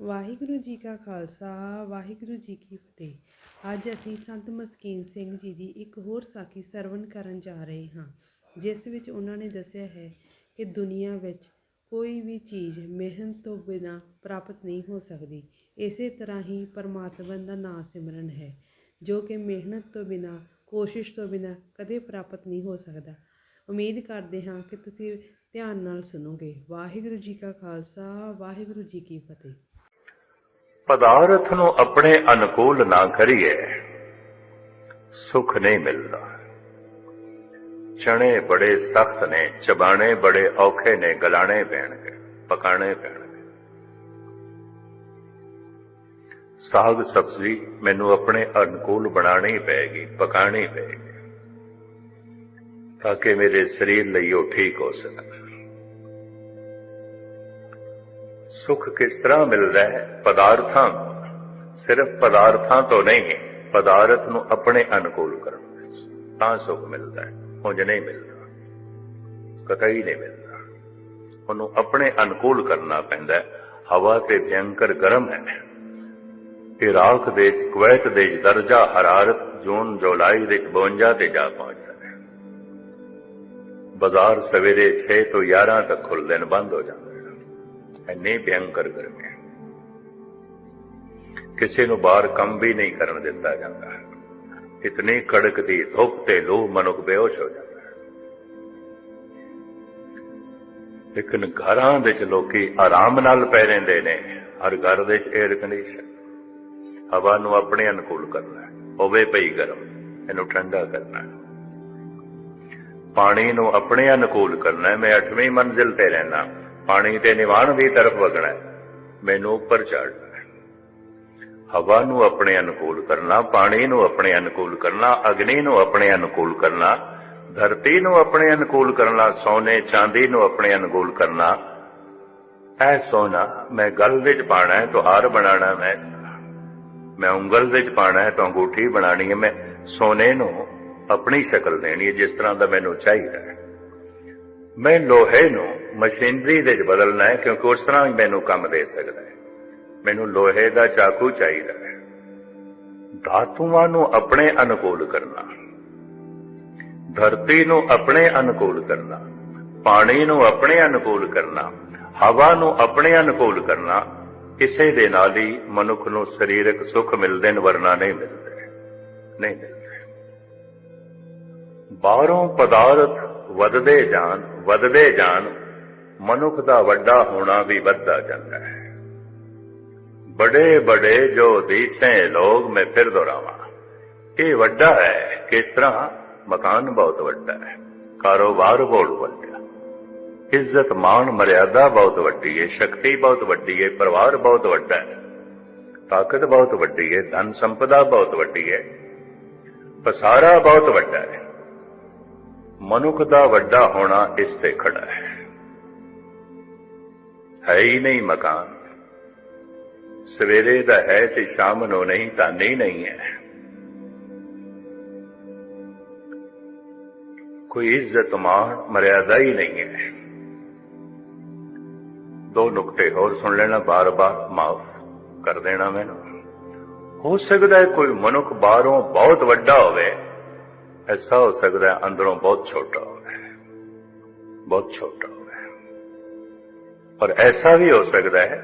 ਵਾਹਿਗੁਰੂ ਜੀ ਕਾ ਖਾਲਸਾ, ਵਾਹਿਗੁਰੂ ਜੀ ਕੀ ਫਤਿਹ। ਅੱਜ ਅਸੀਂ ਸੰਤ ਮਸਕੀਨ ਸਿੰਘ ਜੀ ਦੀ ਇੱਕ ਹੋਰ ਸਾਖੀ ਸਰਵਣ ਕਰਨ ਜਾ ਰਹੇ ਹਾਂ, ਜਿਸ ਵਿੱਚ ਉਹਨਾਂ ਨੇ ਦੱਸਿਆ ਹੈ ਕਿ ਦੁਨੀਆ ਵਿੱਚ ਕੋਈ ਵੀ ਚੀਜ਼ ਮਿਹਨਤ ਤੋਂ ਬਿਨਾ ਪ੍ਰਾਪਤ ਨਹੀਂ ਹੋ ਸਕਦੀ। ਇਸੇ ਤਰ੍ਹਾਂ ਹੀ ਪਰਮਾਤਮਾ ਦਾ ਨਾਮ ਸਿਮਰਨ ਹੈ, ਜੋ ਕਿ ਮਿਹਨਤ ਤੋਂ ਬਿਨਾ, ਕੋਸ਼ਿਸ਼ ਤੋਂ ਬਿਨਾ ਕਦੇ ਪ੍ਰਾਪਤ ਨਹੀਂ ਹੋ ਸਕਦਾ। ਉਮੀਦ ਕਰਦੇ ਹਾਂ ਕਿ ਤੁਸੀਂ ਧਿਆਨ ਨਾਲ ਸੁਣੋਗੇ। ਵਾਹਿਗੁਰੂ ਜੀ ਕਾ ਖਾਲਸਾ, ਵਾਹਿਗੁਰੂ ਜੀ ਕੀ ਫਤਿਹ। ਪਦਾਰਥ ਨੂੰ ਆਪਣੇ ਅਨੁਕੂਲ ਨਾ ਕਰੀਏ, ਸੁਖ ਨਹੀਂ ਮਿਲਦਾ। ਚਣੇ ਬੜੇ ਸਖਤ ਨੇ, ਚਬਾਣੇ ਬੜੇ ਔਖੇ ਨੇ, ਗਲਾਣੇ ਪੈਣਗੇ, ਪਕਾਣੇ ਪੈਣਗੇ। ਸਾਗ ਸਬਜ਼ੀ ਮੈਨੂੰ ਆਪਣੇ ਅਨੁਕੂਲ ਬਣਾਣੀ ਪਏਗੀ, ਪਕਾਣੀ ਪਏਗੀ, ਤਾਂ ਕਿ ਮੇਰੇ ਸਰੀਰ ਲਈ ਉਹ ਠੀਕ ਹੋ ਸਕਣ ਸੁਖ ਕਿਸ ਤਰ੍ਹਾਂ ਮਿਲਦਾ ਹੈ? ਪਦਾਰਥਾਂ ਸਿਰਫ ਪਦਾਰਥਾਂ ਤੋਂ ਨਹੀਂ, ਪਦਾਰਥ ਨੂੰ ਆਪਣੇ ਅਨੁਕੂਲ ਕਰਨ ਵਿੱਚ। ਤਾਂ ਸੁਖ ਮਿਲਦਾ ਹੈ। ਉਂਝ ਨਹੀਂ ਮਿਲਦਾ। ਕਤਈ ਨਹੀਂ ਮਿਲਦਾ। ਉਹਨੂੰ ਆਪਣੇ ਅਨੁਕੂਲ ਕਰਨਾ ਪੈਂਦਾ ਹਵਾ ਤੇ ਭਿਅੰਕਰ ਗਰਮ ਹੈ। ਇਰਾਕ ਦੇ ਕੁਵੈਤ ਦੇ ਦਰਜਾ ਹਰਾਰਤ, ਜੂਨ, ਜੁਲਾਈ ਦੇ 52 ਤੇ ਜਾ ਪਹੁੰਚਦਾ ਹੈ। ਬਾਜ਼ਾਰ ਸਵੇਰੇ 6 ਤੋਂ 11 ਤੱਕ ਖੁੱਲਦੇ ਨੇ ਬੰਦ ਹੋ ਜਾਂਦੇ ਇੰਨੀ ਭਿਅੰਕਰ ਗਰਮੀ ਕਿਸੇ ਨੂੰ ਬਾਹਰ ਕੰਮ ਵੀ ਨਹੀਂ ਕਰਨ ਦਿੱਤਾ ਜਾਂਦਾ। ਇਤਨੀ ਕੜਕਦੀ ਧੁੱਪ ਤੇ ਲੂ ਮਨੁੱਖ ਬੇਹੋਸ਼ ਹੋ ਜਾਂਦਾ ਲੇਕਿਨ ਘਰਾਂ ਵਿੱਚ ਲੋਕੀ ਆਰਾਮ ਨਾਲ ਪੈ ਰਹਿੰਦੇ ਨੇ। ਹਰ ਘਰ ਦੇ ਵਿੱਚ 에ਅਰ ਕੰਡੀਸ਼ਨ ਹਵਾ ਨੂੰ ਆਪਣੇ ਅਨੁਕੂਲ ਕਰਨਾ ਹੋਵੇ ਪਈ ਗਰਮ, ਇਹਨੂੰ ਠੰਡਾ ਕਰਨਾ ਪਾਣੀ ਨੂੰ ਆਪਣੇ ਅਨੁਕੂਲ ਕਰਨਾ ਮੈਂ 8ਵੀਂ ਮੰਜ਼ਿਲ ਤੇ ਰਹਿਣਾ ਪਾਣੀ ਤੇ ਨਿਵਾਣ ਦੀ ਤਰਫ ਵਗਣਾ ਮੈਨੂੰ ਉੱਪਰ ਚੜਨਾ ਹਵਾ ਨੂੰ ਆਪਣੇ ਅਨੁਕੂਲ ਕਰਨਾ, ਪਾਣੀ ਨੂੰ ਆਪਣੇ ਅਨੁਕੂਲ ਕਰਨਾ, ਅਗਨੀ ਨੂੰ ਆਪਣੇ ਅਨੁਕੂਲ ਕਰਨਾ, ਧਰਤੀ ਨੂੰ ਆਪਣੇ ਅਨੁਕੂਲ ਕਰਨਾ, ਸੋਨੇ, ਚਾਂਦੀ ਨੂੰ ਆਪਣੇ ਅਨੁਕੂਲ ਕਰਨਾ, ਐ ਸੋਨਾ, ਮੈਂ ਗਲ ਵਿੱਚ ਪਾਣਾ ਹੈ ਤਾਂ ਹਾਰ ਬਣਾਣਾ ਮੈਂ। ਮੈਂ ਉਂਗਲ ਵਿੱਚ ਪਾਣਾ ਹੈ, ਤਾਂ ਅੰਗੂਠੀ ਬਣਾਣੀ ਹੈ, ਮੈਂ ਸੋਨੇ ਨੂੰ ਆਪਣੀ ਸ਼ਕਲ ਦੇਣੀ ਹੈ, ਜਿਸ ਤਰ੍ਹਾਂ ਦਾ ਮੈਨੂੰ ਚਾਹੀਦਾ ਹੈ। ਮੈਂ ਲੋਹੇ ਨੂੰ ਮਸ਼ੀਨਰੀ ਦੇ ਵਿੱਚ ਬਦਲਣਾ ਹੈ ਕਿਉਂਕਿ ਉਸ ਤਰ੍ਹਾਂ ਹੀ ਮੈਨੂੰ ਕੰਮ ਦੇ ਸਕਦਾ ਹੈ। ਮੈਨੂੰ ਲੋਹੇ ਦਾ ਚਾਕੂ ਚਾਹੀਦਾ ਹੈ। ਧਾਤੂਆਂ ਨੂੰ ਆਪਣੇ ਅਨੁਕੂਲ ਕਰਨਾ, ਧਰਤੀ ਨੂੰ ਆਪਣੇ ਅਨੁਕੂਲ ਕਰਨਾ, ਪਾਣੀ ਨੂੰ ਆਪਣੇ ਅਨੁਕੂਲ ਕਰਨਾ, ਹਵਾ ਨੂੰ ਆਪਣੇ ਅਨੁਕੂਲ ਕਰਨਾ ਇਸੇ ਦੇ ਨਾਲ ਹੀ ਮਨੁੱਖ ਨੂੰ ਸਰੀਰਕ ਸੁੱਖ ਮਿਲਦੇ ਨੇ ਵਰਨਾ ਨਹੀਂ ਮਿਲਦੇ। ਨਹੀਂ ਮਿਲਦੇ। ਬਾਹਰੋਂ ਪਦਾਰਥ ਵਧਦੇ ਜਾਣ ਵਧਦੇ ਜਾਣ, ਮਨੁੱਖ ਦਾ ਵੱਡਾ ਹੋਣਾ ਵੀ ਵੱਧਦਾ ਜਾਂਦਾ ਹੈ। ਬੜੇ ਬੜੇ ਜੋ ਦੀਸੇ ਲੋਗ ਮੈਂ ਫਿਰ ਦੁਹਰਾਵਾਂ। ਇਹ ਵੱਡਾ ਹੈ, ਕਿਸ ਤਰ੍ਹਾਂ? ਮਕਾਨ ਬਹੁਤ ਵੱਡਾ ਹੈ, ਕਾਰੋਬਾਰ ਬਹੁਤ ਵੱਡਾ। ਇੱਜ਼ਤ, ਮਾਣ, ਮਰਿਆਦਾ ਬਹੁਤ ਵੱਡੀ ਹੈ, ਸ਼ਕਤੀ ਬਹੁਤ ਵੱਡੀ ਹੈ, ਪਰਿਵਾਰ ਬਹੁਤ ਵੱਡਾ ਹੈ। ਤਾਕਤ ਬਹੁਤ ਵੱਡੀ ਹੈ ਧਨ ਸੰਪਦਾ ਬਹੁਤ ਵੱਡੀ ਹੈ। ਪਸਾਰਾ ਬਹੁਤ ਵੱਡਾ ਹੈ। ਮਨੁੱਖ ਦਾ ਵੱਡਾ ਹੋਣਾ ਇਸ ਤੇ ਖੜਾ ਹੈ। ਹੈ ਹੀ ਨਹੀਂ ਮਕਾਨ। ਸਵੇਰੇ ਦਾ ਹੈ ਤੇ ਸ਼ਾਮ ਨੂੰ ਨਹੀਂ ਤਾਂ ਨਹੀਂ ਨਹੀਂ ਹੈ। ਕੋਈ ਇੱਜ਼ਤ ਮਾਣ, ਮਰਿਆਦਾ ਹੀ ਨਹੀਂ ਹੈ। ਦੋ ਨੁਕਤੇ ਹੋਰ ਸੁਣ ਲੈਣਾ, ਬਾਰ-ਬਾਰ ਮਾਫ ਕਰ ਦੇਣਾ ਮੈਨੂੰ। ਹੋ ਸਕਦਾ ਹੈ ਕੋਈ ਮਨੁੱਖ ਬਾਹਰੋਂ ਬਹੁਤ ਵੱਡਾ ਹੋਵੇ। ਐਸਾ ਹੋ ਸਕਦਾ ਹੈ ਅੰਦਰੋਂ ਬਹੁਤ ਛੋਟਾ ਹੋਵੇ ਬਹੁਤ ਛੋਟਾ ਹੋਵੇ ਪਰ ਐਸਾ ਵੀ ਹੋ ਸਕਦਾ ਹੈ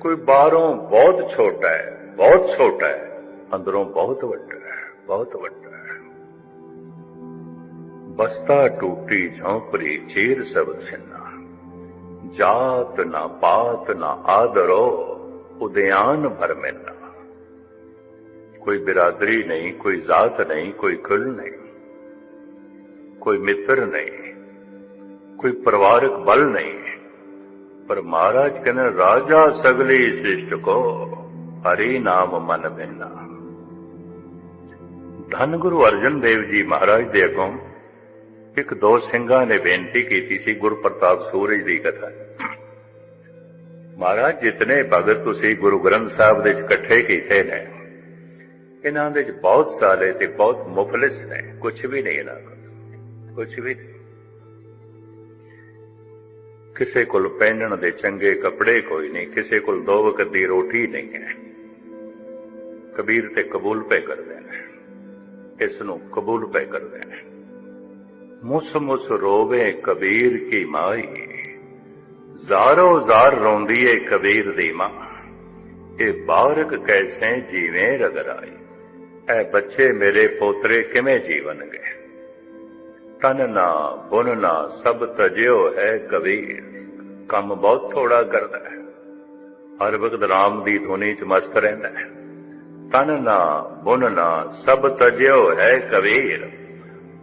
ਕੋਈ ਬਾਹਰੋਂ ਬਹੁਤ ਛੋਟਾ ਹੈ ਬਹੁਤ ਛੋਟਾ ਹੈ ਅੰਦਰੋਂ ਬਹੁਤ ਵੱਡਾ ਹੈ ਬਹੁਤ ਵੱਡਾ ਹੈ ਬਸਤਾ ਟੂਟੀ ਝੌਂਪੜੀ ਚੀਰ ਸਭ ਛਿੰਨਾ ਜਾਤ ਨਾ ਪਾਤ ਨਾ ਆਦਰੋ ਉਦਿਆਨ ਭਰ ਮੈਨਾ ਕੋਈ ਬਿਰਾਦਰੀ ਨਹੀਂ ਕੋਈ ਜ਼ਾਤ ਨਹੀਂ ਕੋਈ ਕੁਲ ਨਹੀਂ ਕੋਈ ਮਿੱਤਰ ਨਹੀਂ, ਕੋਈ ਪਰਿਵਾਰਕ ਬਲ ਨਹੀਂ। ਪਰ ਮਹਾਰਾਜ ਕਹਿੰਦੇ, ਰਾਜਾ ਸਗਲੀ ਸ੍ਰਿਸ਼ਟ ਕੋ ਹਰੀ ਨਾਮ ਮਨ ਬਿਨਾ। ਧੰਨ ਗੁਰੂ ਅਰਜਨ ਦੇਵ ਜੀ ਮਹਾਰਾਜ ਦੇ ਅੱਗੋਂ ਇੱਕ ਦੋ ਸਿੰਘਾਂ ਨੇ ਬੇਨਤੀ ਕੀਤੀ ਸੀ ਗੁਰ ਪ੍ਰਤਾਪ ਸੂਰਜ ਦੀ ਕਥਾ ਮਹਾਰਾਜ, ਜਿਤਨੇ ਭਗਤ ਤੁਸੀਂ ਗੁਰੂ ਗ੍ਰੰਥ ਸਾਹਿਬ ਦੇ ਇਕੱਠੇ ਕੀਤੇ ਨੇ, ਇਹਨਾਂ ਦੇ ਵਿੱਚ ਬਹੁਤ ਸਾਲੇ ਤੇ ਬਹੁਤ ਮੁਫਲਿਸ ਨੇ ਕੁਝ ਵੀ ਨਹੀਂ ਇਹਨਾਂ ਕੋਲ। ਕੁਝ ਵੀ। ਨਹੀਂ। ਕਿਸੇ ਕੋਲ ਪਹਿਨਣ ਦੇ ਚੰਗੇ ਕੱਪੜੇ ਕੋਈ ਨਹੀਂ, ਕਿਸੇ ਕੋਲ ਦੋ ਵਕਤ ਦੀ ਰੋਟੀ ਨਹੀਂ ਹੈ। ਕਬੀਰ ਤੇ ਕਬੂਲ ਪੈ ਕਰਦੇ ਨੇ। ਇਸ ਨੂੰ ਕਬੂਲ ਪੈ ਕਰਦੇ ਨੇ। ਮੁਸ ਮੁਸ ਰੋਵੇ ਕਬੀਰ ਕੀ ਮਾਈ। ਜ਼ਾਰੋ ਜ਼ਾਰ ਰੋਂਦੀ ਏ ਕਬੀਰ ਦੀ ਮਾਂ। ਇਹ ਬਾਰਕ ਕੈਸੇ ਜੀਵੇਂ ਰਗਰਾਈ। ਐ ਬੱਚੇ ਮੇਰੇ ਪੋਤਰੇ ਕਿਵੇਂ ਜੀਵਨ ਗਏ ਤਨ ਨਾ ਬੁਨ ਨਾ ਸਭ ਤਜਿਓ ਹੈ ਕਬੀਰ। ਕੰਮ ਬਹੁਤ ਥੋੜਾ ਕਰਦਾ ਹੈ। ਹਰ ਵਕਤ ਰਾਮ ਦੀ ਧੁਨੀ ਚ ਮਸਤ ਰਹਿੰਦਾ ਹੈ। ਤਨ ਨਾ ਬੁਨ ਨਾ ਸਭ ਤਜਿਓ ਹੈ ਕਬੀਰ।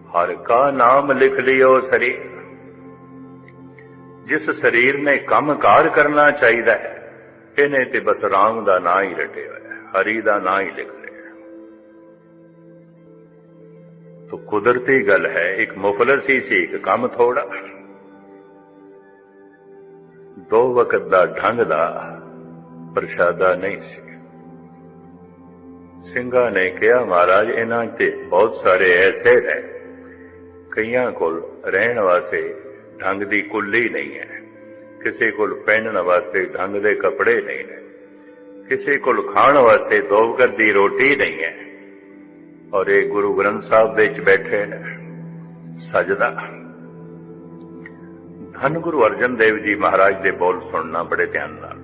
ਹਰ ਕਾ ਨਾਮ ਲਿਖ ਲਿਓ ਸਰੀਰ। ਜਿਸ ਸਰੀਰ ਨੇ ਕੰਮਕਾਰ ਕਰਨਾ ਚਾਹੀਦਾ ਹੈ, ਇਹਨੇ ਤੇ ਬਸ ਰਾਮ ਦਾ ਨਾਂ ਹੀ ਰਟਿਆ ਹੋਇਆ ਹਰੀ ਦਾ ਨਾਂ ਹੀ ਲਿਖ ਤੋ ਕੁਦਰਤੀ ਗੱਲ ਹੈ, ਇੱਕ ਮੁਫਲਸ ਹੀ ਸੀ, ਇੱਕ ਕੰਮ ਥੋੜਾ। ਦੋ ਵਕਤ ਦਾ ਢੰਗ ਦਾ ਪ੍ਰਸ਼ਾਦਾ ਨਹੀਂ ਸੀ। ਸਿੰਘਾਂ ਨੇ ਕਿਹਾ, ਮਹਾਰਾਜ, ਇਹਨਾਂ ਤੇ ਬਹੁਤ ਸਾਰੇ ਐਸੇ ਹੈ ਕਈਆਂ ਕੋਲ ਰਹਿਣ ਵਾਸਤੇ ਢੰਗ ਦੀ ਕੁੱਲੀ ਨਹੀਂ ਹੈ। ਕਿਸੇ ਕੋਲ ਪਹਿਨਣ ਵਾਸਤੇ ਢੰਗ ਦੇ ਕੱਪੜੇ ਨਹੀਂ ਨੇ। ਕਿਸੇ ਕੋਲ ਖਾਣ ਵਾਸਤੇ ਦੋ ਵਕਤ ਦੀ ਰੋਟੀ ਨਹੀਂ ਹੈ। ਔਰ ਇਹ ਗੁਰੂ ਗ੍ਰੰਥ ਸਾਹਿਬ ਦੇ ਵਿੱਚ ਬੈਠੇ ਸਜਦਾ। ਧੰਨ ਗੁਰੂ ਅਰਜਨ ਦੇਵ ਜੀ ਮਹਾਰਾਜ ਦੇ ਬੋਲ ਸੁਣਨਾ ਬੜੇ ਧਿਆਨ ਨਾਲ।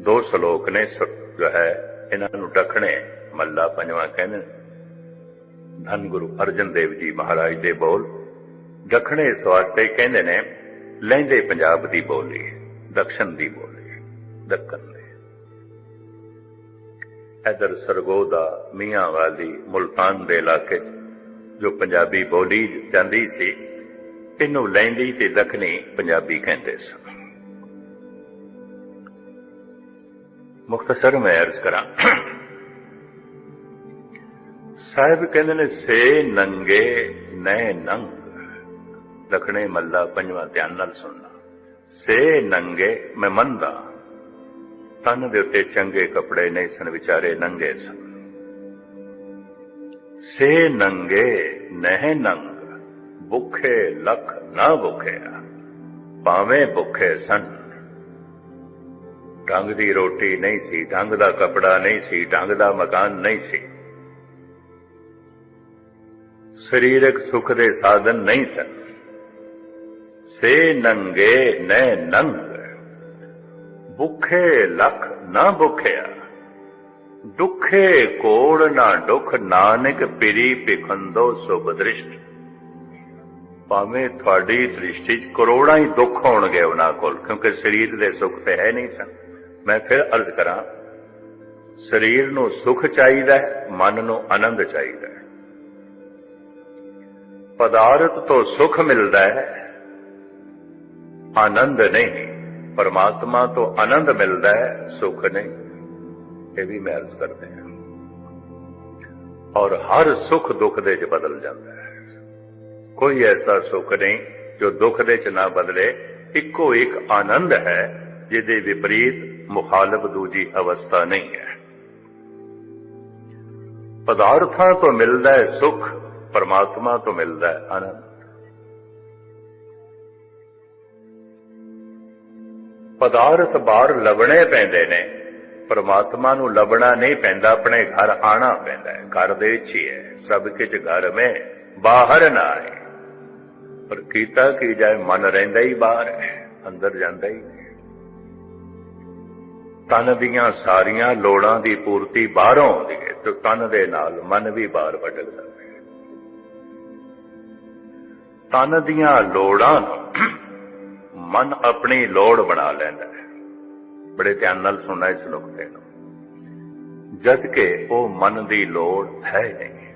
ਦੋ ਸ਼ਲੋਕ ਨੇ ਜੋ ਹੈ, ਇਹਨਾਂ ਨੂੰ ਡਖਣੇ ਮੱਲਾ ਪੰਜਵਾਂ ਕਹਿੰਦੇ ਨੇ। ਧੰਨ ਗੁਰੂ ਅਰਜਨ ਦੇਵ ਜੀ ਮਹਾਰਾਜ ਦੇ ਬੋਲ। ਦੱਖਣੇ ਇਸ ਵਾਸਤੇ ਕਹਿੰਦੇ ਨੇ ਲਹਿੰਦੇ ਪੰਜਾਬ ਦੀ ਬੋਲੀ, ਦਕਸ਼ਨ ਦੀ ਬੋਲੀ, ਦੱਖਣ ਦੀ। ਇਧਰ ਸਰਗੋਦਾ ਮੀਆਂ ਵਾਲੀ ਮੁਲਤਾਨ ਦੇ ਇਲਾਕੇ 'ਚ, ਜੋ ਪੰਜਾਬੀ ਬੋਲੀ ਜਾਂਦੀ ਸੀ, ਇਹਨੂੰ ਲਹਿੰਦੀ ਤੇ ਦੱਖਣੀ ਪੰਜਾਬੀ ਕਹਿੰਦੇ ਸਨ। ਮੁਖਤਸਰ ਮੈਂ ਅਰਜ਼ ਕਰਾਂ, ਸਾਹਿਬ ਕਹਿੰਦੇ ਨੇ, ਸੇ ਨੰਗੇ, ਨੈ ਨੰਗ। ਦਖਣੇ ਮੱਲਾ ਪੰਜਵਾਂ ਧਿਆਨ ਨਾਲ ਸੁਣਨਾ। ਸੇ ਨੰਗੇ, ਮੈਂ ਮੰਦਾ ਤਨ ਦੇ ਉੱਤੇ ਚੰਗੇ ਕੱਪੜੇ ਨਹੀਂ ਸਨ, ਵਿਚਾਰੇ ਨੰਗੇ ਸਨ। ਸੇ ਨੰਗੇ, ਨਹਿ ਨੰਗ, ਭੁੱਖੇ ਲਖ ਨਾ ਭੁੱਖਿਆ ਭਾਵੇਂ ਭੁੱਖੇ ਸਨ। ਢੰਗ ਦੀ ਰੋਟੀ ਨਹੀਂ ਸੀ, ਢੰਗ ਦਾ ਕਪੜਾ ਨਹੀਂ ਸੀ, ਢੰਗ ਦਾ ਮਕਾਨ ਨਹੀਂ ਸੀ। ਸਰੀਰਕ ਸੁਖ ਦੇ ਸਾਧਨ ਨਹੀਂ ਸਨ। ਸੇ ਨੰਗੇ ਨੈ ਨੰਗ ਭੁੱਖੇ ਲਖ ਨਾ ਭੁੱਖਿਆ। ਦੁਖੇ ਕੋੜ ਨਾ ਦੁਖ ਨਾਨਕ ਪਿਰੀ ਭਿਖੰਦੋ ਸੁਭ ਦ੍ਰਿਸ਼ਟ। ਭਾਵੇਂ ਤੁਹਾਡੀ ਦ੍ਰਿਸ਼ਟੀ 'ਚ ਕਰੋੜਾਂ ਹੀ ਦੁੱਖ ਹੋਣਗੇ ਉਹਨਾਂ ਕੋਲ, ਕਿਉਂਕਿ ਸਰੀਰ ਦੇ ਸੁੱਖ ਤੇ ਹੈ ਨਹੀਂ ਸਨ। ਮੈਂ ਫਿਰ ਅਰਜ਼ ਕਰਾਂ, ਸਰੀਰ ਨੂੰ ਸੁਖ ਚਾਹੀਦਾ ਹੈ, ਮਨ ਨੂੰ ਆਨੰਦ ਚਾਹੀਦਾ ਹੈ। ਪਦਾਰਥ ਤੋਂ ਸੁਖ ਮਿਲਦਾ ਹੈ, ਆਨੰਦ ਨਹੀਂ। ਪਰਮਾਤਮਾ ਤੋਂ ਆਨੰਦ ਮਿਲਦਾ ਹੈ, ਸੁੱਖ ਨਹੀਂ। ਇਹ ਵੀ ਮੈਂ ਅਰਜ਼ ਕਰਦੇ ਹਾਂ। ਔਰ ਹਰ ਸੁੱਖ ਦੁੱਖ ਦੇ ਚ ਬਦਲ ਜਾਂਦਾ ਹੈ। ਕੋਈ ਐਸਾ ਸੁੱਖ ਨਹੀਂ ਜੋ ਦੁੱਖ ਦੇ ਚ ਨਾ ਬਦਲੇ। ਇੱਕੋ ਇੱਕ ਆਨੰਦ ਹੈ, ਜਿਹਦੇ ਵਿਪਰੀਤ ਮੁਖਾਲਫ ਦੂਜੀ ਅਵਸਥਾ ਨਹੀਂ ਹੈ। ਪਦਾਰਥਾਂ ਤੋਂ ਮਿਲਦਾ ਹੈ ਸੁਖ, ਪਰਮਾਤਮਾ ਤੋਂ ਮਿਲਦਾ ਹੈ ਆਨੰਦ। ਪਦਾਰਥ ਬਾਹਰ ਲੱਭਣੇ ਪੈਂਦੇ ਨੇ। ਪਰਮਾਤਮਾ ਨੂੰ ਲੱਭਣਾ ਨਹੀਂ ਪੈਂਦਾ, ਆਪਣੇ ਘਰ ਆਣਾ ਪੈਂਦਾ ਹੈ। ਘਰ ਦੇ ਵਿੱਚ ਹੀ ਹੈ। ਸਭ ਕੁਝ ਘਰ ਮੇ, ਬਾਹਰ ਨਾ ਆਏ। ਪਰ ਕੀਤਾ ਕੀ ਜਾਏ, ਮਨ ਰਹਿੰਦਾ ਹੀ ਬਾਹਰ ਹੈ, ਅੰਦਰ ਜਾਂਦਾ ਹੀ ਤਨ ਦੀਆਂ ਸਾਰੀਆਂ ਲੋੜਾਂ ਦੀ ਪੂਰਤੀ ਬਾਹਰੋਂ ਆਉਂਦੀ ਹੈ, ਤੇ ਤਨ ਦੇ ਨਾਲ ਮਨ ਵੀ ਬਾਹਰ ਭਟਕਦਾ ਹੈ। ਤਨ ਦੀਆਂ ਲੋੜਾਂ ਨੂੰ ਮਨ ਆਪਣੀ ਲੋੜ ਬਣਾ ਲੈਂਦਾ ਹੈ। ਬੜੇ ਧਿਆਨ ਨਾਲ ਸੁਣਨਾ ਇਸ ਨੁਕਤੇ ਨੂੰ ਜਦ ਕਿ ਉਹ ਮਨ ਦੀ ਲੋੜ ਹੈ ਨਹੀਂ।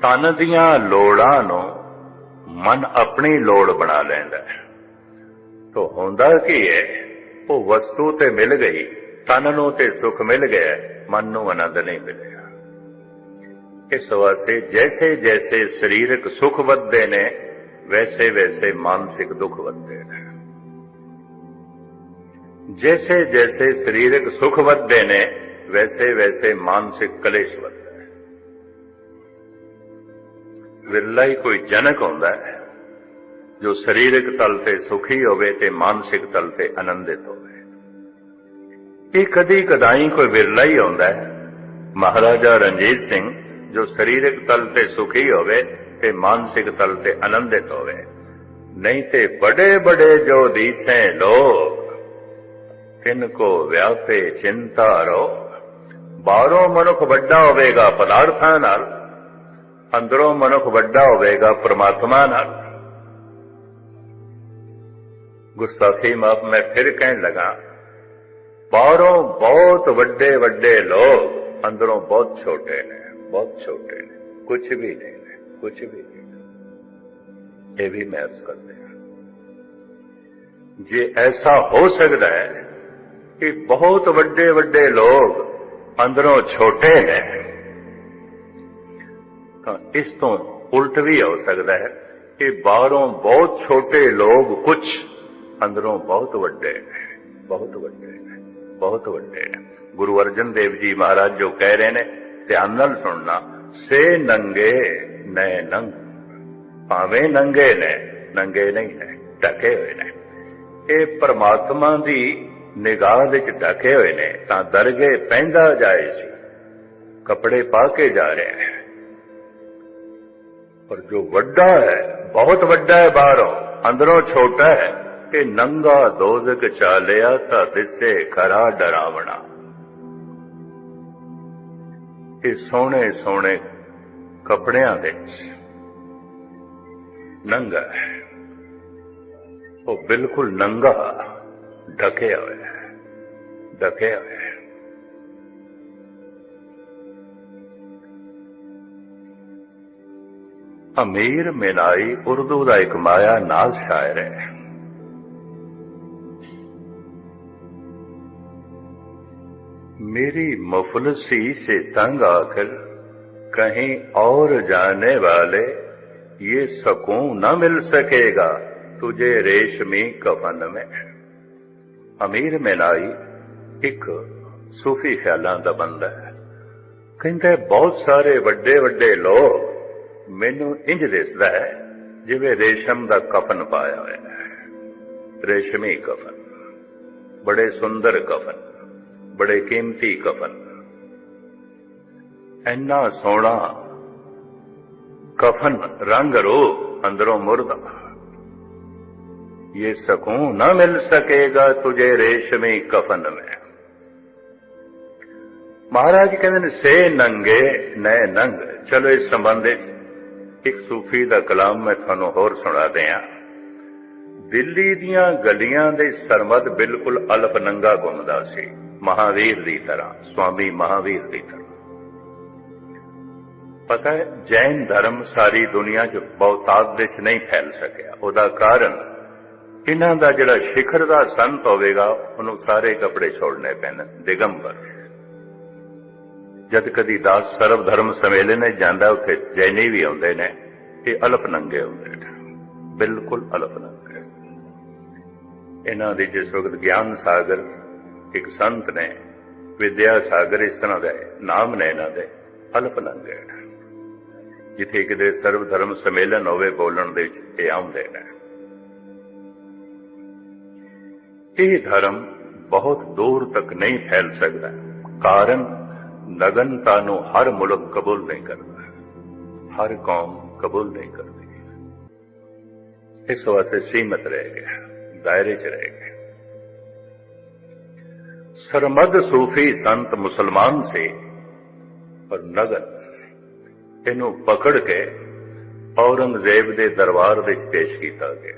ਤਨ ਦੀਆਂ ਲੋੜਾਂ ਨੂੰ ਮਨ ਆਪਣੀ ਲੋੜ ਬਣਾ ਲੈਂਦਾ ਹੈ। ਤੋ ਹੁੰਦਾ ਕੀ ਹੈ, ਉਹ ਵਸਤੂ ਤੇ ਮਿਲ ਗਈ, ਤਨ ਨੂੰ ਤੇ ਸੁਖ ਮਿਲ ਗਿਆ, ਮਨ ਨੂੰ ਆਨੰਦ ਨਹੀਂ ਮਿਲਿਆ। ਇਸ ਵਾਸਤੇ ਜੈਸੇ ਜੈਸੇ ਸਰੀਰਕ ਸੁਖ ਵੱਧਦੇ ਨੇ ਵੈਸੇ ਵੈਸੇ ਮਾਨਸਿਕ ਦੁੱਖ ਵੱਧਦੇ ਨੇ। ਜੈਸੇ ਜੈਸੇ ਸਰੀਰਕ ਸੁਖ ਵੱਧਦੇ ਨੇ, ਵੈਸੇ ਵੈਸੇ ਮਾਨਸਿਕ ਕਲੇਸ਼ ਵੱਧਦਾ ਹੈ। ਵਿਰਲਾ ਹੀ ਕੋਈ ਜਨਕ ਹੁੰਦਾ ਹੈ, ਜੋ ਸਰੀਰਕ ਤਲ ਤੇ ਸੁਖੀ ਹੋਵੇ ਤੇ ਮਾਨਸਿਕ ਤਲ ਤੇ ਆਨੰਦਿਤ ਹੋਵੇ। ਇਹ ਕਦੀ ਕਦਾਈ ਕੋਈ ਵਿਰਲਾ ਹੀ ਆਉਂਦਾ ਹੈ। ਮਹਾਰਾਜਾ ਰਣਜੀਤ ਸਿੰਘ, ਜੋ ਸਰੀਰਕ ਤਲ ਤੇ ਸੁਖੀ ਹੋਵੇ ਤੇ ਮਾਨਸਿਕ ਤਲ ਤੇ ਆਨੰਦਿਤ ਹੋਵੇ। ਨਹੀਂ ਤੇ ਬੜੇ ਬੜੇ ਜੋ ਦੀਸੇ ਲੋਕ, ਤਿੰਨ ਕੋ ਵਿਆਪੇ ਚਿੰਤਾ ਰੋ। ਬਾਹਰੋਂ ਮਨੁੱਖ ਵੱਡਾ ਹੋਵੇਗਾ ਪਦਾਰਥਾਂ ਨਾਲ, ਅੰਦਰੋਂ ਮਨੁੱਖ ਵੱਡਾ ਹੋਵੇਗਾ ਪ੍ਰਮਾਤਮਾ ਨਾਲ। ਗੁਸਤਾਖੀ ਮਾਫ ਮੈਂ ਫਿਰ ਕਹਿਣ ਲਗਾ, ਬਾਹਰੋਂ ਬਹੁਤ ਵੱਡੇ ਵੱਡੇ ਲੋਕ, ਅੰਦਰੋਂ ਬਹੁਤ ਛੋਟੇ ਨੇ, ਬਹੁਤ ਛੋਟੇ ਨੇ ਕੁਝ ਵੀ ਨਹੀਂ। ਨੇ ਕੁਝ ਵੀ ਨਹੀਂ। ਇਹ ਵੀ ਮਹਿਸੂਸ ਕਰਦੇ ਹਾਂ ਜੇ ਐਸਾ ਹੋ ਸਕਦਾ ਹੈ ਕਿ ਬਹੁਤ ਵੱਡੇ ਵੱਡੇ ਲੋਕ ਅੰਦਰੋਂ ਛੋਟੇ ਨੇ, ਤਾਂ ਇਸ ਤੋਂ ਉਲਟ ਵੀ ਹੋ ਸਕਦਾ ਹੈ ਕਿ ਬਾਹਰੋਂ ਬਹੁਤ ਛੋਟੇ ਲੋਕ ਕੁਝ ਅੰਦਰੋਂ ਬਹੁਤ ਵੱਡੇ ਨੇ, ਬਹੁਤ ਵੱਡੇ ਨੇ, ਬਹੁਤ ਵੱਡੇ ਨੇ। ਗੁਰੂ ਅਰਜਨ ਦੇਵ ਜੀ ਮਹਾਰਾਜ ਜੋ ਕਹਿ ਰਹੇ ਨੇ, ਧਿਆਨ ਨਾਲ ਸੁਣਨਾ, ਸੇ ਨੰਗੇ ਨੈ ਨੰਗ। ਭਾਵੇਂ ਨੰਗੇ ਨੇ, ਨੰਗੇ ਨਹੀਂ ਨੇ ਢਕੇ ਹੋਏ ਨੇ। ਇਹ ਪ੍ਰਮਾਤਮਾ ਦੀ ਨਿਗਾਹ ਵਿੱਚ ਢਕੇ ਹੋਏ ਨੇ, ਤਾਂ ਦਰਗੇ ਪੈਂਦਾ ਜਾਏ ਸੀ ਕੱਪੜੇ ਪਾ ਕੇ ਜਾ ਰਿਹਾ ਹੈ ਪਰ ਜੋ ਵੱਡਾ ਹੈ, ਬਹੁਤ ਵੱਡਾ ਹੈ ਬਾਹਰੋਂ, ਅੰਦਰੋਂ ਛੋਟਾ ਹੈ, ਇਹ ਨੰਗਾ ਦੋਜ਼ਕ ਚਾਲਿਆ ਤਾਂ ਦਿਸੇ ਖਰਾ ਡਰਾਵਣਾ। ਇਹ ਸੋਹਣੇ ਸੋਹਣੇ ਕੱਪੜਿਆਂ ਦੇ ਨੰਗਾ ਉਹ ਬਿਲਕੁਲ ਨੰਗਾ ਢਕਿਆ ਹੋਇਆ ਹੈ, ਢਕਿਆ ਹੋਇਆ ਹੈ। ਅਮੀਰ ਮਿਨਾਈ ਉਰਦੂ ਦਾ ਇੱਕ ਮਾਇਆ ਨਾਲ ਸ਼ਾਇਰ ਹੈ। ਮੇਰੀ ਮਫਲਸੀ ਸੇ ਤੰਗ ਆਕਰ कहीं और जाने वाले ये सकून न मिल सकेगा तुझे रेशमी कफन में ਅਮੀਰ ਮਿਨਾਈ ਇੱਕ ਸੂਫੀ ਖਿਆਲਾਂ ਦਾ ਬੰਦਾ ਹੈ ਕਹਿੰਦਾ ਹੈ, ਬਹੁਤ ਸਾਰੇ ਵੱਡੇ ਵੱਡੇ ਲੋਕ ਮੈਨੂੰ ਇੰਜ ਦਿਸਦਾ ਹੈ ਜਿਵੇਂ ਰੇਸ਼ਮ ਦਾ ਕਫਨ ਪਾਇਆ ਹੋਇਆ ਹੈ ਰੇਸ਼ਮੀ ਕਫਨ ਬੜੇ ਸੁੰਦਰ ਕਫਨ ਬੜੇ ਕੀਮਤੀ ਕਫਨ ਇੰਨਾ ਸੋਹਣਾ ਕਫਨ ਰੰਗ ਰੂਪ ਅੰਦਰੋਂ ਮੁਰਦਾ ये सकून न मिल सकेगा तुझे रेशमी कफन में ਮਹਾਰਾਜ ਕਹਿੰਦੇ ਨੇ ਸੇ ਨੰਗੇ ਨੈ ਨੰਗ ਚਲੋ ਇਸ ਸੰਬੰਧ ਵਿੱਚ ਇੱਕ ਸੂਫੀ ਦਾ ਕਲਾਮ ਮੈਂ ਤੁਹਾਨੂੰ ਹੋਰ ਸੁਣਾ ਦਿਆਂ ਦਿੱਲੀ ਦੀਆਂ ਗਲੀਆਂ ਦੇ ਸਰਮਦ ਬਿਲਕੁਲ ਅਲਪ ਨੰਗਾ ਘੁੰਮਦਾ ਸੀ ਮਹਾਵੀਰ ਦੀ ਤਰ੍ਹਾਂ ਸਵਾਮੀ ਮਹਾਵੀਰ ਦੀ ਤਰ੍ਹਾਂ ਪਤਾ ਹੈ, ਜੈਨ ਧਰਮ ਸਾਰੀ ਦੁਨੀਆ 'ਚ ਬਹੁਤਾਤ ਵਿੱਚ ਨਹੀਂ ਫੈਲ ਸਕਿਆ। ਉਹਦਾ ਕਾਰਨ, ਇਹਨਾਂ ਦਾ ਜਿਹੜਾ ਸਿਖਰ ਦਾ ਸੰਤ ਹੋਵੇਗਾ, ਉਹਨੂੰ ਸਾਰੇ ਕੱਪੜੇ ਛੋੜਨੇ ਪੈਣ, ਦਿਗੰਬਰ। ਜਦ ਕਦੀ ਦਾਸ ਸਰਬ ਧਰਮ ਸਮੇਲਨ ਜਾਂਦਾ, ਉੱਥੇ ਜੈਨੀ ਵੀ ਆਉਂਦੇ ਨੇ ਇਹ ਅਲਪ ਨੰਗੇ ਹੁੰਦੇ ਨੇ। ਬਿਲਕੁਲ ਅਲਪ ਨੰਗੇ। ਇਹਨਾਂ ਦੇ ਜਿਸ ਵਕਤ ਗਿਆਨ ਸਾਗਰ, ਇੱਕ ਸੰਤ ਨੇ, ਵਿਦਿਆ ਸਾਗਰ ਇਸ ਤਰ੍ਹਾਂ ਦੇ ਨਾਮ ਨੇ ਇਹਨਾਂ ਦੇ, ਅਲਪ ਨੰਗੇ ਜਿੱਥੇ ਕਿਤੇ ਸਰਵ ਧਰਮ ਸਮੇਲਨ ਹੋਵੇ ਬੋਲਣ ਦੇ ਵਿੱਚ ਇਹ ਆਉਂਦੇ ਨੇ। ਇਹ ਧਰਮ ਬਹੁਤ ਦੂਰ ਤੱਕ ਨਹੀਂ ਫੈਲ ਸਕਦਾ, ਕਾਰਨ ਨਗਨਤਾ ਨੂੰ ਹਰ ਮੁਲਕ ਕਬੂਲ ਨਹੀਂ ਕਰਦਾ, ਹਰ ਕੌਮ ਕਬੂਲ ਨਹੀਂ ਕਰਦੀ। ਇਸ ਵਾਸਤੇ ਸੀਮਤ ਰਹਿ ਗਿਆ, ਦਾਇਰੇ 'ਚ ਰਹਿ ਗਿਆ। ਸਰਮਦ ਸੂਫੀ ਸੰਤ ਮੁਸਲਮਾਨ ਸੇ, ਪਰ ਨਗਨ ਇਹਨੂੰ ਪਕੜ ਕੇ ਔਰੰਗਜ਼ੇਬ ਦੇ ਦਰਬਾਰ ਵਿੱਚ ਪੇਸ਼ ਕੀਤਾ ਗਿਆ।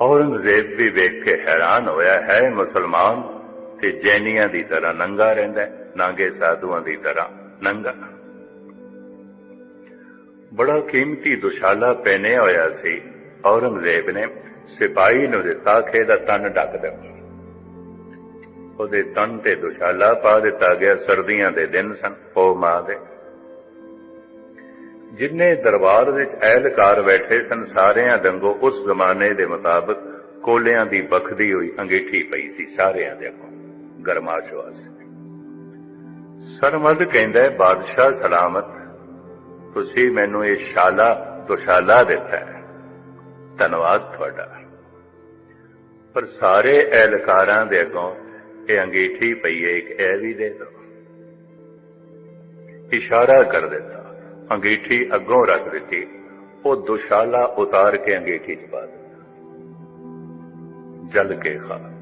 ਔਰੰਗਜ਼ੇਬ ਵੀ ਵੇਖ ਕੇ ਹੈਰਾਨ ਹੋਇਆ, ਹੈ ਮੁਸਲਮਾਨ? ਤੇ ਜੈਨੀਆਂ ਦੀ ਤਰ੍ਹਾਂ ਨੰਗਾ ਰਹਿੰਦਾ ਨਾਂਗੇ ਸਾਧੂਆਂ ਦੀ ਤਰ੍ਹਾਂ ਨੰਗਾ। ਬੜਾ ਕੀਮਤੀ ਦੁਸ਼ਾਲਾ ਪਹਿਨਿਆ ਹੋਇਆ ਸੀ। ਔਰੰਗਜ਼ੇਬ ਨੇ ਸਿਪਾਹੀ ਨੂੰ ਦਿੱਤਾ ਕਿ ਇਹਦਾ ਤਨ ਢੱਕ ਦੇ ਉਹਦੇ ਤਨ ਤੇ ਦੁਸ਼ਾਲਾ ਪਾ ਦਿੱਤਾ ਗਿਆ ਸਰਦੀਆਂ ਦੇ ਦਿਨ ਸਨ ਉਹ ਮਾਂ ਦੇ। ਜਿੰਨੇ ਦਰਬਾਰ ਵਿੱਚ ਐਲਕਾਰ ਬੈਠੇ ਸਨ ਸਾਰਿਆਂ ਦੰਗੋ ਉਸ ਜ਼ਮਾਨੇ ਦੇ ਮੁਤਾਬਕ ਕੋਲਿਆਂ ਦੀ ਬਖਦੀ ਹੋਈ ਅੰਗੀਠੀ ਪਈ ਸੀ ਸਾਰਿਆਂ ਦੇ ਕੋਲ ਗਰਮਾਸ਼ ਵਾਸਤੇ ਸਰਮਦ ਕਹਿੰਦਾ ਹੈ, ਬਾਦਸ਼ਾਹ ਸਲਾਮਤ ਤੁਸੀਂ ਮੈਨੂੰ ਇਹ ਸ਼ਾਲਾ ਦੁਸ਼ਾਲਾ ਦਿੱਤਾ ਹੈ। ਧੰਨਵਾਦ ਤੁਹਾਡਾ। ਪਰ ਸਾਰੇ ਅਹਿਲਕਾਰਾਂ ਦੇ ਅੱਗੋਂ ਇਹ ਅੰਗੀਠੀ ਪਈ ਹੈ ਇੱਕ ਇਹ ਵੀ ਦੇ ਦਿਓ ਇਸ਼ਾਰਾ ਕਰ ਦਿੱਤਾ। ਅੰਗੀਠੀ ਅੱਗੋਂ ਰੱਖ ਦਿੱਤੀ। ਉਹ ਦੁਸ਼ਾਲਾ ਉਤਾਰ ਕੇ ਅੰਗੀਠੀ ਚ ਪਾ ਦਿੱਤਾ। ਜਲ ਕੇ ਖਾਕ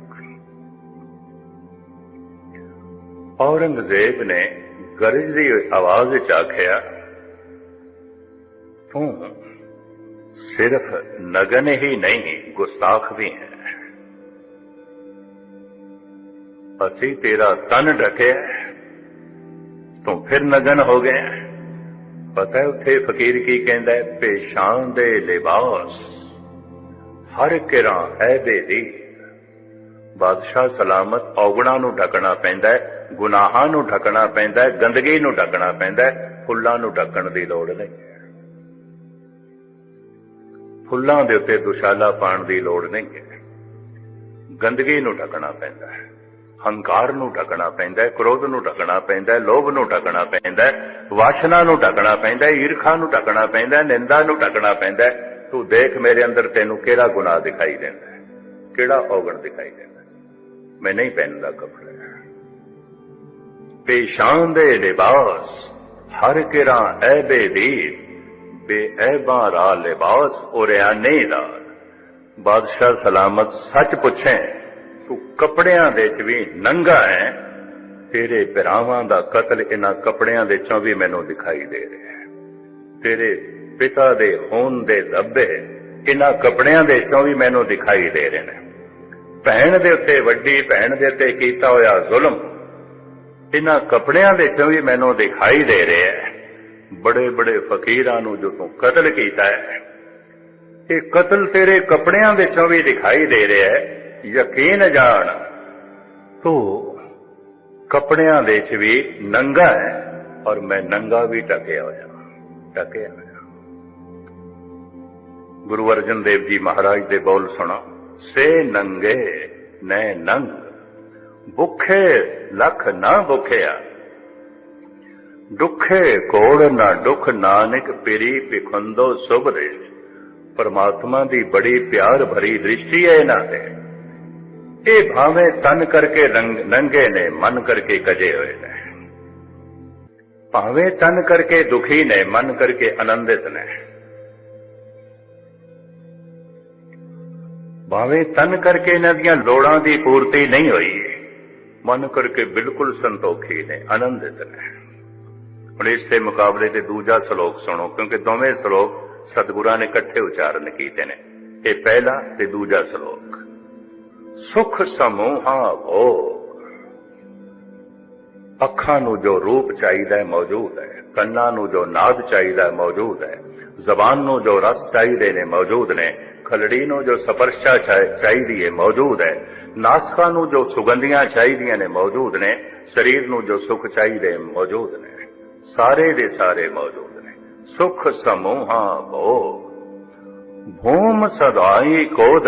ਔਰੰਗਜ਼ੇਬ ਨੇ ਗਰਜਦੀ ਆਵਾਜ਼ ਵਿੱਚ ਆਖਿਆ, ਤੂੰ ਸਿਰਫ ਨਗਨ ਹੀ ਨਹੀਂ, ਗੁਸਤਾਖ ਵੀ ਹੈ। ਅਸੀਂ ਤੇਰਾ ਤਨ ਢਕਿਆ ਤੂੰ ਫਿਰ ਨਗਨ ਹੋ ਗਿਆ ਪਤਾ ਹੈ ਉੱਥੇ ਫਕੀਰ ਕੀ ਕਹਿੰਦਾ ਹੈ? ਪੇਸ਼ਾਨ ਦੇ ਲਿਬਾਸ। ਹਰ ਕਿਰਾਂ ਹੈ ਦੀ ਬਾਦਸ਼ਾਹ ਸਲਾਮਤ ਔਗਣਾ ਨੂੰ ਢਕਣਾ ਪੈਂਦਾ ਹੈ, ਗੁਨਾਹਾਂ ਨੂੰ ਢਕਣਾ ਪੈਂਦਾ ਹੈ, ਗੰਦਗੀ ਨੂੰ ਢਕਣਾ ਪੈਂਦਾ ਹੈ, ਫੁੱਲਾਂ ਨੂੰ ਢੱਕਣ ਦੀ ਲੋੜ ਨਹੀਂ। ਫੁੱਲਾਂ ਦੇ ਉੱਤੇ ਦੁਸ਼ਾਲਾ ਪਾਣ ਦੀ ਲੋੜ ਨਹੀਂ ਹੈ। ਗੰਦਗੀ ਨੂੰ ਢਕਣਾ ਪੈਂਦਾ ਹੈ। ਹੰਕਾਰ ਨੂੰ ਢਕਣਾ ਪੈਂਦਾ ਹੈ, ਕ੍ਰੋਧ ਨੂੰ ਢਕਣਾ ਪੈਂਦਾ ਹੈ, ਲੋਭ ਨੂੰ ਢਕਣਾ ਪੈਂਦਾ ਹੈ, ਵਾਸ਼ਨਾ ਨੂੰ ਢਕਣਾ ਪੈਂਦਾ ਹੈ, ਈਰਖਾ ਨੂੰ ਢਕਣਾ ਪੈਂਦਾ ਹੈ, ਨਿੰਦਾ ਨੂੰ ਢਕਣਾ ਪੈਂਦਾ ਹੈ। ਤੂੰ ਦੇਖ ਮੇਰੇ ਅੰਦਰ ਤੈਨੂੰ ਕਿਹੜਾ ਗੁਨਾਹ ਦਿਖਾਈ ਦਿੰਦਾ ਹੈ, ਕਿਹੜਾ ਔਗਣ ਦਿਖਾਈ ਦਿੰਦਾ ਮੈਂ ਨਹੀਂ ਪਹਿਨਦਾ ਕੱਪੜੇ। ਪੇਸ਼ਾਨ ਦੇ ਲਿਬਾਸ, ਹਰ ਕਿਰਾਂ ਐਬੇ ਦੀ ਬੇਐਬਾਂ ਰਾ ਲਿਬਾਸ ਉਰਿਆਨੇ ਦਾ ਬਾਦਸ਼ਾਹ ਸਲਾਮਤ ਸੱਚ ਪੁੱਛੇ। ਤੂੰ ਕੱਪੜਿਆਂ ਦੇ ਚ ਵੀ ਨੰਗਾ ਹੈ ਤੇਰੇ ਭਰਾਵਾਂ ਦਾ ਕਤਲ ਇਹਨਾਂ ਕੱਪੜਿਆਂ ਦੇ ਚੋਂ ਵੀ ਮੈਨੂੰ ਦਿਖਾਈ ਦੇ ਰਿਹਾ ਹੈ। ਤੇਰੇ ਪਿਤਾ ਦੇ ਹੋਣ ਦੇ ਧੱਬੇ ਇਹਨਾਂ ਕੱਪੜਿਆਂ ਦੇ ਚੋਂ ਵੀ ਮੈਨੂੰ ਦਿਖਾਈ ਦੇ ਰਹੇ ਨੇ। ਭੈਣ ਦੇ ਉੱਤੇ ਵੱਡੀ ਭੈਣ ਦੇ ਉੱਤੇ ਕੀਤਾ ਹੋਇਆ ਜ਼ੁਲਮ ਇਹਨਾਂ ਕੱਪੜਿਆਂ ਦੇ ਚੋਂ ਵੀ ਮੈਨੂੰ ਦਿਖਾਈ ਦੇ ਰਿਹਾ ਹੈ। ਬੜੇ ਬੜੇ ਫਕੀਰਾਂ ਨੂੰ ਜੋ ਤੂੰ ਕਤਲ ਕੀਤਾ ਹੈ, ਇਹ ਕਤਲ ਤੇਰੇ ਕੱਪੜਿਆਂ ਦੇ ਵਿੱਚੋਂ ਵੀ ਦਿਖਾਈ ਦੇ ਰਿਹਾ ਹੈ। ਯਕੀਨ ਜਾਣ। ਤੂੰ ਕੱਪੜਿਆਂ ਦੇ ਵਿੱਚ ਵੀ ਨੰਗਾ ਹੈ ਔਰ ਮੈਂ ਨੰਗਾ ਵੀ ਟਕਿਆ ਹੋਇਆ ਟਕਿਆ ਹੋਇਆ। ਗੁਰੂ ਅਰਜਨ ਦੇਵ ਜੀ ਮਹਾਰਾਜ ਦੇ ਬੋਲ ਸੁਣਾ, ਸੇ ਨੰਗੇ, ਨੈ ਨੰਗ, ਭੁੱਖੇ ਲਖ ਨਾ ਭੁਖਿਆ। ਦੁਖੇ ਕੋੜ ਨਾ ਦੁਖ, ਨਾਨਕ ਪਿਰੀ ਪਿਖੰਦੋ ਸੁਭ ਰਿਸ਼ ਪਰਮਾਤਮਾ ਦੀ ਬੜੀ ਪਿਆਰ ਭਰੀ ਦ੍ਰਿਸ਼ਟੀ ਹੈ ਇਹਨਾਂ ਤੇ। ਇਹ ਭਾਵੇਂ ਤਨ ਕਰਕੇ ਨੰਗੇ ਨੇ, ਮਨ ਕਰਕੇ ਕਜੇ ਹੋਏ ਨੇ। ਭਾਵੇਂ ਤਨ ਕਰਕੇ ਦੁਖੀ ਨੇ, ਮਨ ਕਰਕੇ ਆਨੰਦਿਤ ਨੇ। ਭਾਵੇਂ ਤਨ ਕਰਕੇ ਇਹਨਾਂ ਦੀਆਂ ਲੋੜਾਂ ਦੀ ਪੂਰਤੀ ਨਹੀਂ ਹੋਈ, ਮਨ ਕਰਕੇ ਬਿਲਕੁਲ ਸੰਤੋਖੀ ਨੇ, ਆਨੰਦਿਤ ਨੇ। ਹੁਣ ਇਸ ਦੇ ਮੁਕਾਬਲੇ ਤੇ ਦੂਜਾ ਸ਼ਲੋਕ ਸੁਣੋ, ਕਿਉਂਕਿ ਦੋਵੇਂ ਸ਼ਲੋਕ ਸਤਿਗੁਰਾਂ ਨੇ ਇਕੱਠੇ ਉਚਾਰਨ ਕੀਤੇ ਨੇ। ਇਹ ਪਹਿਲਾ ਤੇ ਦੂਜਾ ਸ਼ਲੋਕ। ਸੁਖ ਸਮੂਹਾ ਭੋਗ ਅੱਖਾਂ ਨੂੰ ਜੋ ਰੂਪ ਚਾਹੀਦਾ ਹੈ, ਮੌਜੂਦ ਹੈ। ਕੰਨਾਂ ਨੂੰ ਜੋ ਨਾਦ ਚਾਹੀਦਾ ਹੈ, ਮੌਜੂਦ ਹੈ। ਜ਼ਬਾਨ ਨੂੰ ਜੋ ਰਸ ਚਾਹੀਦੇ ਨੇ, ਮੌਜੂਦ ਨੇ। ਖਲੜੀ ਨੂੰ ਜੋ ਸਪਰਸ਼ਾ ਚਾਹੀਦੀ ਹੈ, ਮੌਜੂਦ ਹੈ। ਨਾਸਕਾਂ ਨੂੰ ਜੋ ਸੁਗੰਧੀਆਂ ਚਾਹੀਦੀਆਂ ਨੇ, ਮੌਜੂਦ ਨੇ। ਸਰੀਰ ਨੂੰ ਜੋ ਸੁਖ ਚਾਹੀਦੇ, ਮੌਜੂਦ ਨੇ। ਸਾਰੇ ਦੇ ਸਾਰੇ ਮੌਜੂਦ ਨੇ। ਸੁਖ ਸਮੂਹਾ ਭੋਗ ਭੂਮ ਸਦਾਈ ਕੋ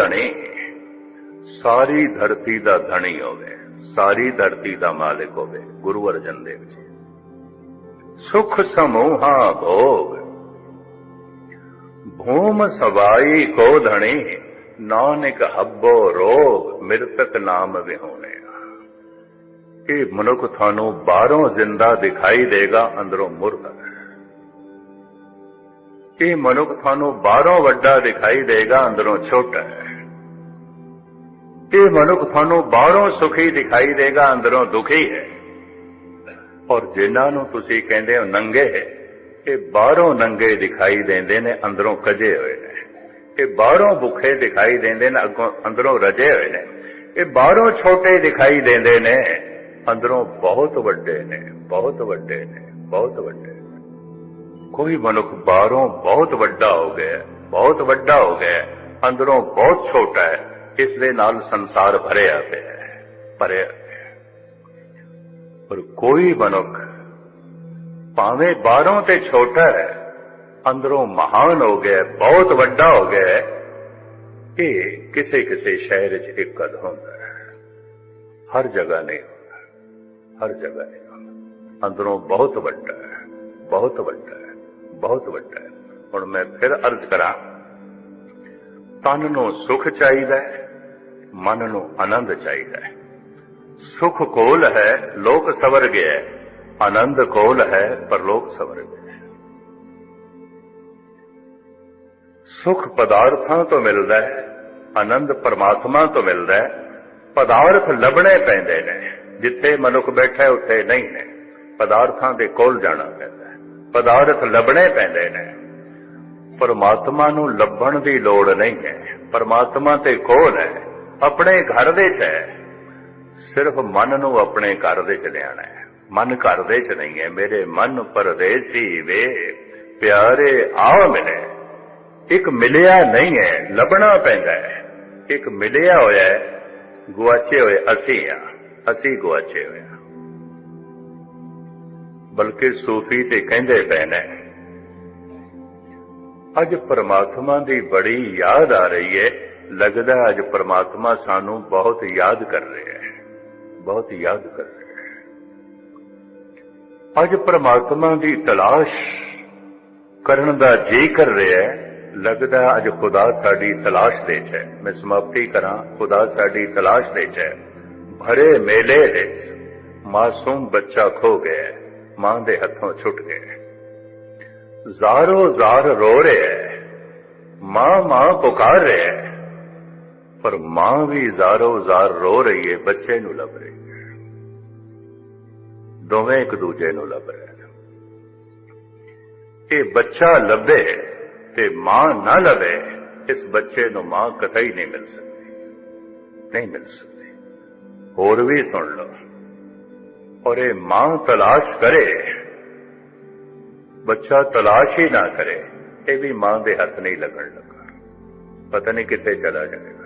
ਸਾਰੀ ਧਰਤੀ ਦਾ ਧਣੀ ਹੋਵੇ, ਸਾਰੀ ਧਰਤੀ ਦਾ ਮਾਲਕ ਹੋਵੇ, ਗੁਰੂ ਅਰਜਨ ਦੇਵ ਜੀ। ਸੁਖ ਸਮੂਹਾ ਭੋਗ। ਭੂਮ ਸਵਾਈ ਕੋ ਧਣੀ, ਨਾਨਕ ਹੱਬੋ ਰੋਗ, ਮਿਰਤਕ ਨਾਮ ਵਿਹੋਣੇ। ਇਹ ਮਨੁੱਖ ਤੁਹਾਨੂੰ ਬਾਹਰੋਂ ਜ਼ਿੰਦਾ ਦਿਖਾਈ ਦੇਗਾ, ਅੰਦਰੋਂ ਮੁਰਦਾ ਇਹ ਮਨੁੱਖ ਤੁਹਾਨੂੰ ਬਾਹਰੋਂ ਵੱਡਾ ਦਿਖਾਈ ਦੇਗਾ, ਅੰਦਰੋਂ ਛੋਟਾ ਹੈ। ਇਹ ਮਨੁੱਖ ਤੁਹਾਨੂੰ ਬਾਹਰੋਂ ਸੁਖੀ ਦਿਖਾਈ ਦੇਗਾ, ਅੰਦਰੋਂ ਦੁਖੀ ਹੈ। ਔਰ ਜਿਨ੍ਹਾਂ ਨੂੰ ਤੁਸੀਂ ਕਹਿੰਦੇ ਹੋ ਨੰਗੇ ਹੈ ਇਹ ਬਾਹਰੋਂ ਨੰਗੇ ਦਿਖਾਈ ਦਿੰਦੇ ਨੇ, ਅੰਦਰੋਂ ਕਜੇ ਹੋਏ ਨੇ। ਇਹ ਬਾਹਰੋਂ ਭੁੱਖੇ ਦਿਖਾਈ ਦਿੰਦੇ ਨੇ, ਅੱਗੋਂ ਅੰਦਰੋਂ ਰਜੇ ਹੋਏ ਨੇ। ਇਹ ਬਾਹਰੋਂ ਛੋਟੇ ਦਿਖਾਈ ਦਿੰਦੇ ਨੇ, ਅੰਦਰੋਂ ਬਹੁਤ ਵੱਡੇ ਨੇ, ਬਹੁਤ ਵੱਡੇ ਨੇ, ਬਹੁਤ ਵੱਡੇ ਨੇ। ਕੋਈ ਮਨੁੱਖ ਬਾਹਰੋਂ ਬਹੁਤ ਵੱਡਾ ਹੋ ਗਿਆ, ਬਹੁਤ ਵੱਡਾ ਹੋ ਗਿਆ, ਅੰਦਰੋਂ ਬਹੁਤ ਛੋਟਾ ਹੈ। ਇਸ ਦੇ ਨਾਲ ਸੰਸਾਰ ਭਰਿਆ ਪਿਆ ਹੈ? ਭਰਿਆ ਪਿਆ ਪਰ ਕੋਈ ਮਨੁੱਖ ਭਾਵੇਂ ਬਾਹਰੋਂ ਤੇ ਛੋਟਾ ਹੈ, ਅੰਦਰੋਂ ਮਹਾਨ ਹੋ ਗਿਆ, ਬਹੁਤ ਵੱਡਾ ਹੋ ਗਿਆ ਇਹ ਕਿਸੇ ਕਿਸੇ ਸ਼ਹਿਰ 'ਚ ਇੱਕ ਕਦ ਹੁੰਦਾ ਹੈ। ਹਰ ਜਗ੍ਹਾ ਨਹੀਂ ਹੁੰਦਾ, ਹਰ ਜਗ੍ਹਾ ਨਹੀਂ ਹੁੰਦਾ। ਅੰਦਰੋਂ ਬਹੁਤ ਵੱਡਾ ਹੈ, ਬਹੁਤ ਵੱਡਾ ਹੈ, ਬਹੁਤ ਵੱਡਾ ਹੈ। ਹੁਣ ਮੈਂ ਫਿਰ ਅਰਜ਼ ਕਰਾਂ, ਤਨ ਨੂੰ ਸੁਖ ਚਾਹੀਦਾ ਹੈ ਮਨ ਨੂੰ ਆਨੰਦ ਚਾਹੀਦਾ ਹੈ। ਸੁਖ ਕੋਲ ਹੈ, ਲੋਕ ਸਵਰ ਗਿਆ ਆਨੰਦ ਕੋਲ ਹੈ, ਪਰ ਲੋਕ ਸਵਰ ਗਏ ਸੁਖ ਪਦਾਰਥਾਂ ਤੋਂ ਮਿਲਦਾ ਹੈ, ਆਨੰਦ ਪਰਮਾਤਮਾ ਤੋਂ ਮਿਲਦਾ ਹੈ। ਪਦਾਰਥ ਲੱਭਣੇ ਪੈਂਦੇ ਨੇ, ਜਿੱਥੇ ਮਨੁੱਖ ਬੈਠਾ ਉੱਥੇ ਨਹੀਂ ਨੇ ਪਦਾਰਥਾਂ ਦੇ ਕੋਲ ਜਾਣਾ ਪੈਂਦਾ ਹੈ। ਪਦਾਰਥ ਲੱਭਣੇ ਪੈਂਦੇ ਨੇ। ਪਰਮਾਤਮਾ ਨੂੰ ਲੱਭਣ ਦੀ ਲੋੜ ਨਹੀਂ ਹੈ। ਪਰਮਾਤਮਾ ਤੇ ਕੋਲ ਹੈ। ਆਪਣੇ ਘਰ ਵਿੱਚ ਹੈ। ਸਿਰਫ ਮਨ ਨੂੰ ਆਪਣੇ ਘਰ ਦੇ ਚ ਲਿਆਣਾ ਹੈ। ਮਨ ਘਰ ਦੇ ਚ ਨਹੀਂ ਹੈ। ਮੇਰੇ ਮਨ ਪਰਦੇਸੀ ਵੇ। ਪਿਆਰੇ ਆ ਮਿਲੇ ਇੱਕ ਮਿਲਿਆ ਨਹੀਂ ਹੈ, ਲੱਭਣਾ ਪੈਂਦਾ ਹੈ। ਇੱਕ ਮਿਲਿਆ ਹੋਇਆ ਹੈ, ਗੁਆਚੇ ਹੋਏ ਅਸੀਂ ਆ ਅਸੀਂ ਗੁਆਚੇ ਹੋਏ ਆ ਬਲਕਿ ਸੂਫੀ ਤੇ ਕਹਿੰਦੇ ਪਏ ਨੇ ਅੱਜ ਪ੍ਰਮਾਤਮਾ ਦੀ ਬੜੀ ਯਾਦ ਆ ਰਹੀ ਹੈ। ਲੱਗਦਾ ਅੱਜ ਪ੍ਰਮਾਤਮਾ ਸਾਨੂੰ ਬਹੁਤ ਯਾਦ ਕਰ ਰਿਹਾ ਹੈ। ਬਹੁਤ ਯਾਦ ਕਰ ਰਿਹਾ ਹੈ। ਅੱਜ ਪ੍ਰਮਾਤਮਾ ਦੀ ਤਲਾਸ਼ ਕਰਨ ਦਾ ਜੀ ਕਰ ਰਿਹਾ ਹੈ। ਲੱਗਦਾ ਅੱਜ ਖੁਦਾ ਸਾਡੀ ਤਲਾਸ਼ ਦੇ 'ਚ ਹੈ। ਮੈਂ ਸਮਾਪਤੀ ਕਰਾਂ। ਖੁਦਾ ਸਾਡੀ ਤਲਾਸ਼ ਦੇ 'ਚ ਹੈ। ਭਰੇ ਮੇਲੇ ਦੇ ਮਾਸੂਮ ਬੱਚਾ ਖੋ ਗਿਆ ਮਾਂ ਦੇ ਹੱਥੋਂ ਛੁੱਟ ਗਿਆ ਜ਼ਾਰੋ ਜ਼ਾਰ ਰੋ ਰਿਹਾ ਮਾਂ ਮਾਂ ਪੁਕਾਰ ਰਿਹਾ ਹੈ। ਪਰ ਮਾਂ ਵੀ ਜ਼ਾਰੋ ਜ਼ਾਰ ਰੋ ਰਹੀ ਹੈ ਬੱਚੇ ਨੂੰ ਲੱਭ ਰਹੀ ਹੈ ਦੋਵੇਂ ਇੱਕ ਦੂਜੇ ਨੂੰ ਲੱਭ ਰਹੇ ਨੇ। ਇਹ ਬੱਚਾ ਲੱਭੇ ਤੇ ਮਾਂ ਨਾ ਲੱਭੇ, ਇਸ ਬੱਚੇ ਨੂੰ ਮਾਂ ਕਤਈ ਨਹੀਂ ਮਿਲ ਸਕਦੀ। ਨਹੀਂ ਮਿਲ ਸਕਦੀ। ਹੋਰ ਵੀ ਸੁਣ ਲਓ। ਔਰ ਇਹ ਮਾਂ ਤਲਾਸ਼ ਕਰੇ, ਬੱਚਾ ਤਲਾਸ਼ ਹੀ ਨਾ ਕਰੇ, ਇਹ ਵੀ ਮਾਂ ਦੇ ਹੱਥ ਨਹੀਂ ਲੱਗਣ ਲੱਗਾ। ਪਤਾ ਨਹੀਂ ਕਿੱਥੇ ਚਲਾ ਜਾਏਗਾ